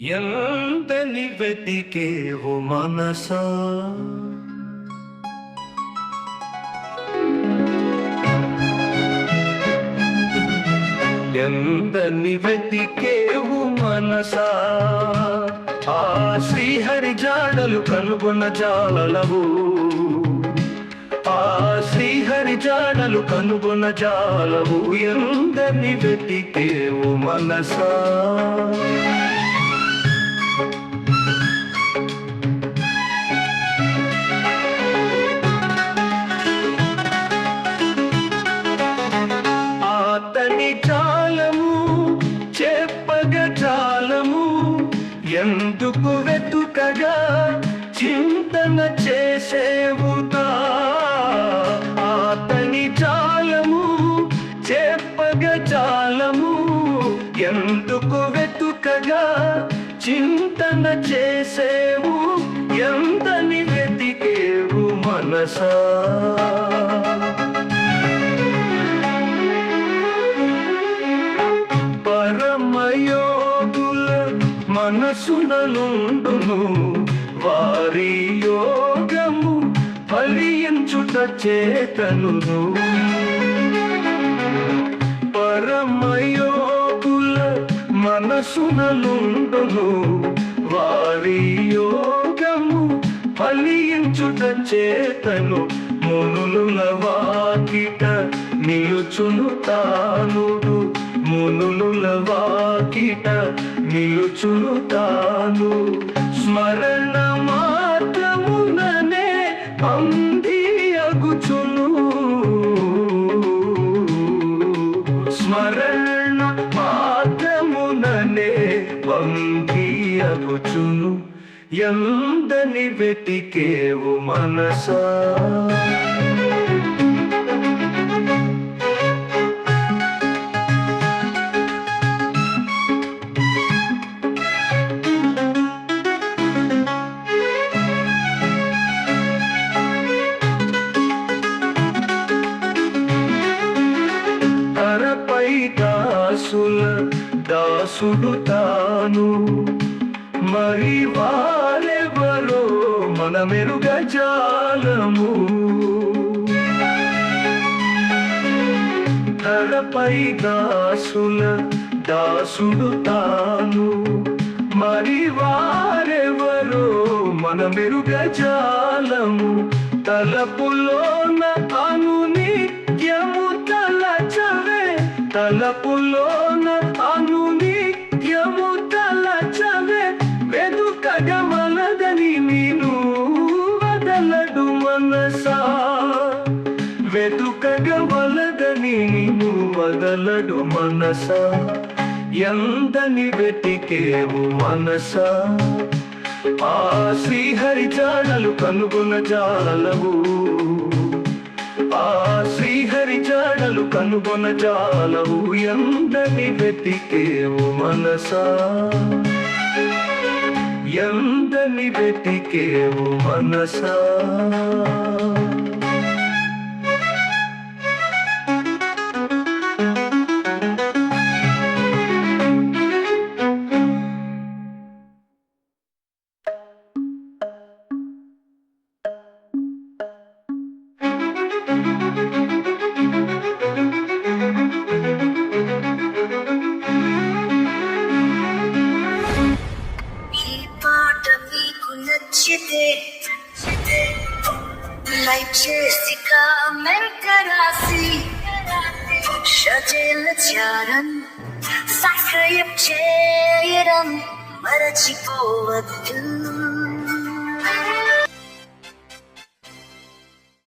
ఎంతని వెతికే ఓ మనసా ఎంతని వెతికేవు మనసా ఆ శ్రీహరి జాడలు కనుగొన్న జాలలవు ఆ శ్రీహరి జాడలు కనుగొన్న జాలవు ఎందని వెతికేవు మనసా చాలము చెప్పగ చాలము ఎందుకు వెతుకగా చింతన చేసేవుతా అతని చాలము చెప్పగ చాలము ఎందుకు వెతుకగా చింతన చేసేవు? ఎంతని వెతికేవు మనసా? మనసునలుండును వారి యోగము ఫలించుట చేతను పరమయోగుల మనసునలుండును వారి యోగము ఫలించుట చేతను. మునుల వాకిట నిలుచును తానుడు. మునుల వాకిట నిలుచును తాను స్మరణ మాత్రముననే అంది అగుచును స్మరణ మాత్రముననే వంగి అగుచును ఎందని వెతికేవు మనసా? దాసుడు తాను మరి వారెవరో మన మెరుగ జాలము. తలపై దాసుల దాసుడు తాను మరి వారెవరో మన మెరుగ జాలము. తలపులోన అను నిత్యము తలచవే తలపులో వెతుకగవలదని నీవు వదలడు మనసా? ఎంతని వెతికేవు మనసా? ఆ శ్రీహరి చాడలు కనుగొన జాలవు. ఆ శ్రీహరి చాడలు కనుగొన జాలవు. ఎంతని వెతికేవు మనసా? ఎందని వెతికేవు మనసా? నచ్చితే లైక్ చేసి కామెంట్ రాసి షజేల చారన్ సబ్స్క్రైబ్ చేయడం మరచిపోవద్దు.